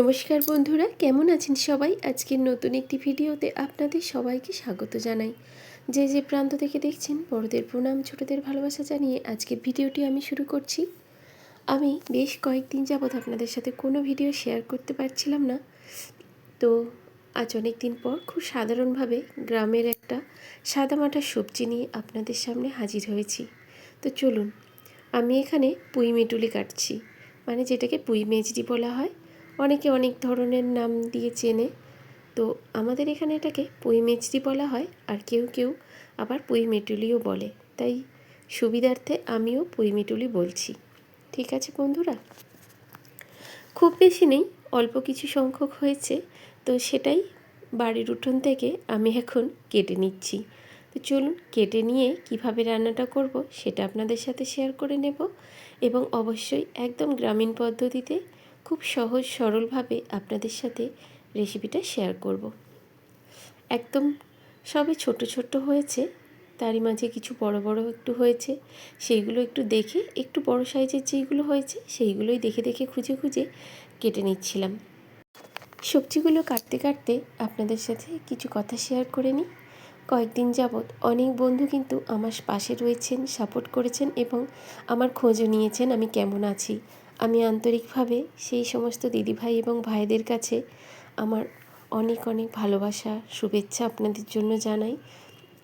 নমস্কার বন্ধুরা, কেমন আছেন সবাই? আজকের নতুন একটি ভিডিওতে আপনাদের সবাইকে স্বাগত জানাই। যে যে প্রান্ত থেকে দেখছেন, বড়দের প্রণাম, ছোটদের ভালোবাসা জানিয়ে আজকের ভিডিওটি আমি শুরু করছি। আমি বেশ কয়েকদিন যাবৎ আপনাদের সাথে কোনো ভিডিও শেয়ার করতে পারছিলাম না। তো আজ অনেক দিন পর খুব সাধারণভাবে গ্রামের একটা সাদামাটা সবজি নিয়ে আপনাদের সামনে হাজির হয়েছি। তো চলুন, আমি এখানে পুঁই মেটুলি কাটছি। মানে যেটাকে পুঁই মেজরি বলা হয়। অনেকে অনেক ধরনের নাম দিয়ে চেনে। তো আমাদের এখানে এটাকে পুঁই মেচড়ি বলা হয় আর কেউ কেউ আবার পুঁই মেটুলিও বলে। তাই সুবিধার্থে আমিও পুঁই মেটুলি বলছি। ঠিক আছে বন্ধুরা? খুব বেশি নেই, অল্প কিছু সংখ্যক হয়েছে। তো সেটাই বাড়ির উঠোন থেকে আমি এখন কেটে নিচ্ছি। তো চলুন কেটে নিয়ে কীভাবে রান্নাটা করব সেটা আপনাদের সাথে শেয়ার করে নেব। এবং অবশ্যই একদম গ্রামীণ পদ্ধতিতে খুব সহজ, সরলভাবে আপনাদের সাথে রেসিপিটা শেয়ার করব। একদম সবে ছোট ছোট হয়েছে, তারই মাঝে কিছু বড় বড় একটু হয়েছে, সেইগুলো একটু দেখে, একটু বড় সাইজের যেইগুলো হয়েছে, সেইগুলোই দেখে দেখে, খুঁজে খুঁজে কেটে নিচ্ছিলাম। সবজিগুলো কাটতে কাটতে আপনাদের সাথে কিছু কথা শেয়ার করে নিই। কয়েকদিন যাবৎ অনেক বন্ধু কিন্তু আমার পাশে রয়েছেন সাপোর্ট করেছেন এবং আমার খোঁজও নিয়েছেন আমি কেমন আছি। আমি আন্তরিকভাবে সেই সমস্ত দিদিভাই এবং ভাইদের কাছে আমার অনেক অনেক ভালোবাসা, শুভেচ্ছা আপনাদের জন্য জানাই।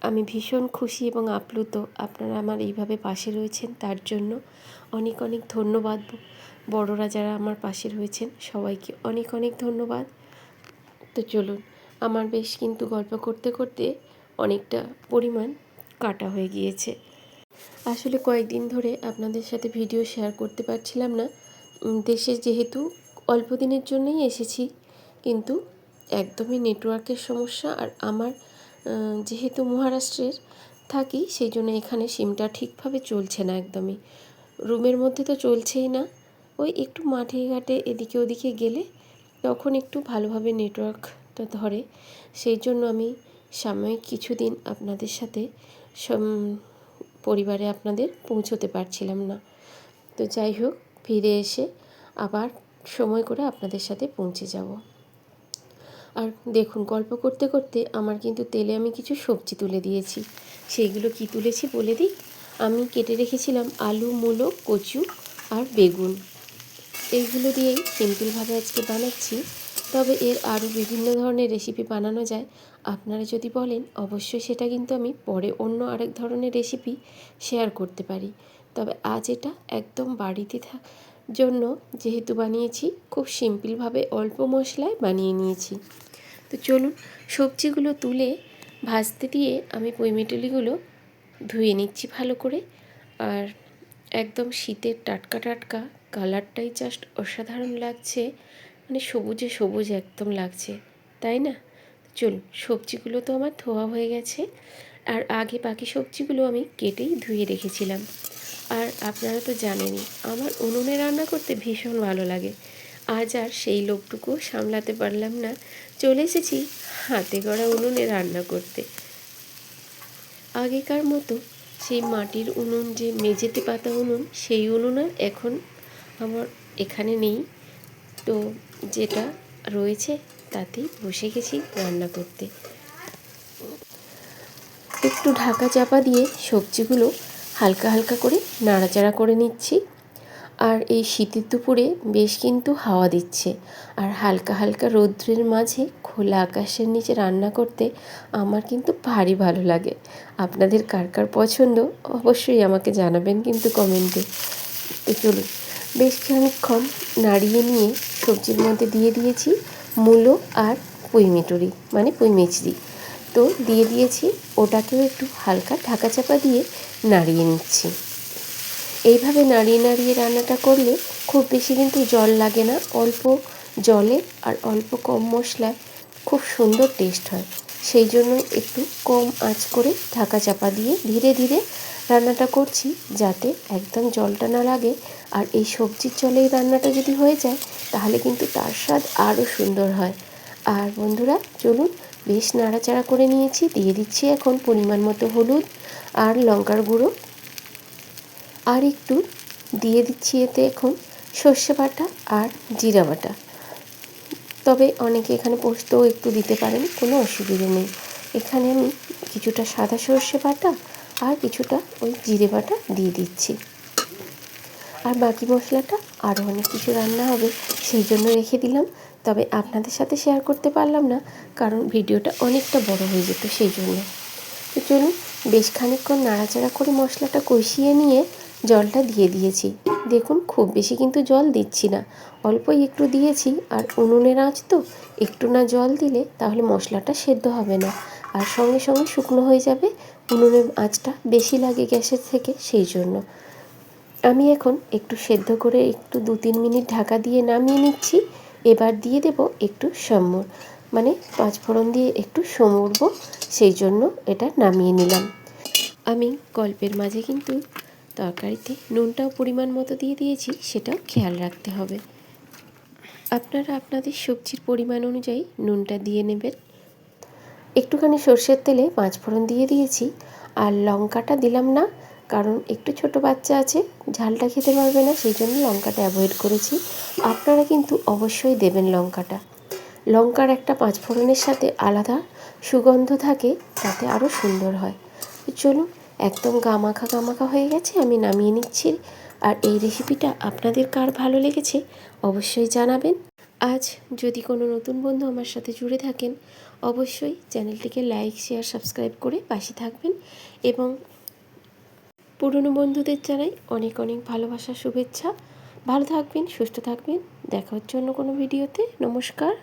আমি ভীষণ খুশি এবং আপ্লুত আপনারা আমার এইভাবে পাশে রয়েছেন, তার জন্য অনেক অনেক ধন্যবাদ। বড়রা যারা আমার পাশে রয়েছেন, সবাইকে অনেক অনেক ধন্যবাদ। তো চলুন, আমার বেশ কিন্তু গল্প করতে করতে অনেকটা পরিমাণ কাটা হয়ে গিয়েছে। আসলে কয়েকদিন ধরে আপনাদের সাথে ভিডিও শেয়ার করতে পারছিলাম না দেশে যেহেতু অল্প দিনের জন্যই এসেছি, কিন্তু একদমই নেটওয়ার্কের সমস্যা আর আমার যেহেতু মহারাষ্ট্রের থাকি, সেই জন্য এখানে সিমটা ঠিকভাবে চলছে না একদমই। রুমের মধ্যে তো চলছেই না। ওই একটু মাঠে ঘাটে এদিকে ওদিকে গেলে তখন একটু ভালোভাবে নেটওয়ার্কটা ধরে। সেই জন্য আমি সাময়িক কিছুদিন আপনাদের সাথে পরিবারে আপনাদের পৌঁছতে পারছিলাম না। তো যাই হোক ফিরে এসে আবার সময় করে আপনাদের সাথে পৌঁছে যাব। আর দেখুন, গল্প করতে করতে আমার কিন্তু তেলে আমি কিছু সবজি তুলে দিয়েছি। সেইগুলো কি তুলেছি বলে দিই? আমি কেটে রেখেছিলাম আলু, মূলো, কচু আর বেগুন। এইগুলো দিয়েই সিম্পলভাবে আজকে বানাচ্ছি। তবে এর আরও বিভিন্ন ধরনের রেসিপি বানানো যায়। আপনারা যদি বলেন, অবশ্যই সেটা কিন্তু আমি পরে অন্য আরেক ধরনের রেসিপি শেয়ার করতে পারি। তবে আজ এটা একদম বাড়িতে থাক, জন্য যেহেতু বানিয়েছি, খুব সিম্পলভাবে অল্প মশলায় বানিয়ে নিয়েছি। তো চলুন সবজিগুলো তুলে ভাজতে দিয়ে আমি পইমেটুলিগুলো ধুয়ে নিচ্ছি ভালো করে। আর একদম শীতের টাটকা টাটকা কালারটাই জাস্ট অসাধারণ লাগছে। মানে সবুজে সবুজ একদম লাগছে, তাই না? চলুন সবজিগুলো তো আমার ধোয়া হয়ে গেছে। আর আগে বাকি সবজিগুলো আমি কেটেই ধুয়ে রেখেছিলাম। আর আপনারা তো জানেনই, আমার উনুনে রান্না করতে ভীষণ ভালো লাগে। আজ আর সেই লোকটুকু সামলাতে পারলাম না, চলে এসেছি হাতে গড়া উনুনে রান্না করতে। আগেকার মতো সেই মাটির উনুন যে মেঝেতে পাতা উনুন, সেই উনুন আর এখন আমার এখানে নেই। তো যেটা রয়েছে তাতেই বসে গেছি রান্না করতে। একটু ঢাকা চাপা দিয়ে সবজিগুলো হালকা হালকা করে নাড়াচাড়া করে নিচ্ছি। আর এই শীতের দুপুরে বেশ কিন্তু হাওয়া দিচ্ছে। আর হালকা হালকা রৌদ্রের মাঝে খোলা আকাশের নিচে রান্না করতে আমার কিন্তু ভারী ভালো লাগে। আপনাদের কার কার পছন্দ অবশ্যই আমাকে জানাবেন কিন্তু কমেন্টে। তো চলুন, বেশ খানিক্ষণ নাড়িয়ে নিয়ে সবজির মধ্যে দিয়ে দিয়েছি মূলো আর পুঁই মিটুরি মানে পুঁই মিচড়ি তো দিয়ে দিয়েছি। ওটাকেও একটু হালকা ঢাকা চাপা দিয়ে নাড়িয়ে নিচ্ছি। এইভাবে নাড়িয়ে নাড়িয়ে রান্নাটা করলে খুব বেশি কিন্তু জল লাগে না। অল্প জলে আর অল্প কম মশলায় খুব সুন্দর টেস্ট হয়। সেই জন্য একটু কম আঁচ করে ঢাকা চাপা দিয়ে ধীরে ধীরে রান্নাটা করছি যাতে একদম জলটা না লাগে। আর এই সবজির জলেই রান্নাটা যদি হয়ে যায়, তাহলে কিন্তু তার স্বাদ আরও সুন্দর হয়। আর বন্ধুরা, চলুন বেশ নাড়াচাড়া করে নিয়েছি, দিয়ে দিচ্ছি এখন পরিমাণ মতো হলুদ আর লঙ্কার গুঁড়ো। আর একটু দিয়ে দিচ্ছি এতে এখন সর্ষে বাটা আর জিরা বাটা। তবে অনেকে এখানে পোস্তও একটু দিতে পারেন, কোনো অসুবিধে নেই। এখানে আমি কিছুটা সাদা সর্ষে বাটা আর কিছুটা ওই জিরে বাটা দিয়ে দিচ্ছি। আর বাকি মশলাটা আরও অনেক কিছু রান্না হবে, সেই জন্য রেখে দিলাম। তবে আপনাদের সাথে শেয়ার করতে পারলাম না, কারণ ভিডিওটা অনেকটা বড় হয়ে যেত সেই জন্য। তো চলুন, বেশ খানিকক্ষণ নাড়াচাড়া করে মশলাটা কষিয়ে নিয়ে জলটা দিয়ে দিয়েছি। দেখুন, খুব বেশি কিন্তু জল দিচ্ছি না। অল্পই একটু দিয়েছি, আর উনুনের আঁচ তো, একটু না জল দিলে তাহলে মশলাটা সেদ্ধ হবে না। আর সঙ্গে সঙ্গে শুকনো হয়ে যাবে, উনুনের আঁচটা বেশি লাগে গ্যাসের থেকে সেই জন্য। আমি এখন একটু সেদ্ধ করে একটু দু তিন মিনিট ঢাকা দিয়ে নামিয়ে নিচ্ছি। এবার দিয়ে দেব একটু সম্মর। মানে পাঁচ ফোড়ন দিয়ে একটু সমরবো, সেই জন্য এটা নামিয়ে নিলাম। আমি গল্পের মাঝে কিন্তু তরকারিতে নুনটাও পরিমাণ মতো দিয়ে দিয়েছি, সেটাও খেয়াল রাখতে হবে। আপনারা আপনাদের সবজির পরিমাণ অনুযায়ী নুনটা দিয়ে নেবেন। একটুখানি সর্ষের তেলে পাঁচ ফোড়ন দিয়ে দিয়েছি, আর লঙ্কাটা দিলাম না কারণ একটু ছোট বাচ্চা আছে, ঝালটা খেতে পারবে না, সেই জন্য লঙ্কাটা অ্যাভয়েড করেছি। আপনারা কিন্তু অবশ্যই দেবেন লঙ্কাটা। লঙ্কার একটা পাঁচফোড়নের সাথে আলাদা সুগন্ধ থাকে, তাতে আরও সুন্দর হয়। চলুন, একদম গামাখা গামাখা হয়ে গেছে, আমি নামিয়ে নিচ্ছি। আর এই রেসিপিটা আপনাদের কার ভালো লেগেছে, অবশ্যই জানাবেন। আজ যদি কোনো নতুন বন্ধু আমার সাথে জুড়ে থাকেন, অবশ্যই চ্যানেলটিকে লাইক, শেয়ার, সাবস্ক্রাইব করে পাশে থাকবেন এবং পুরনো বন্ধুদের জানাই অনেক অনেক ভালোবাসা শুভেচ্ছা। ভালো থাকবেন, সুস্থ থাকবেন। দেখা হচ্ছে অন্য কোনো ভিডিওতে। নমস্কার।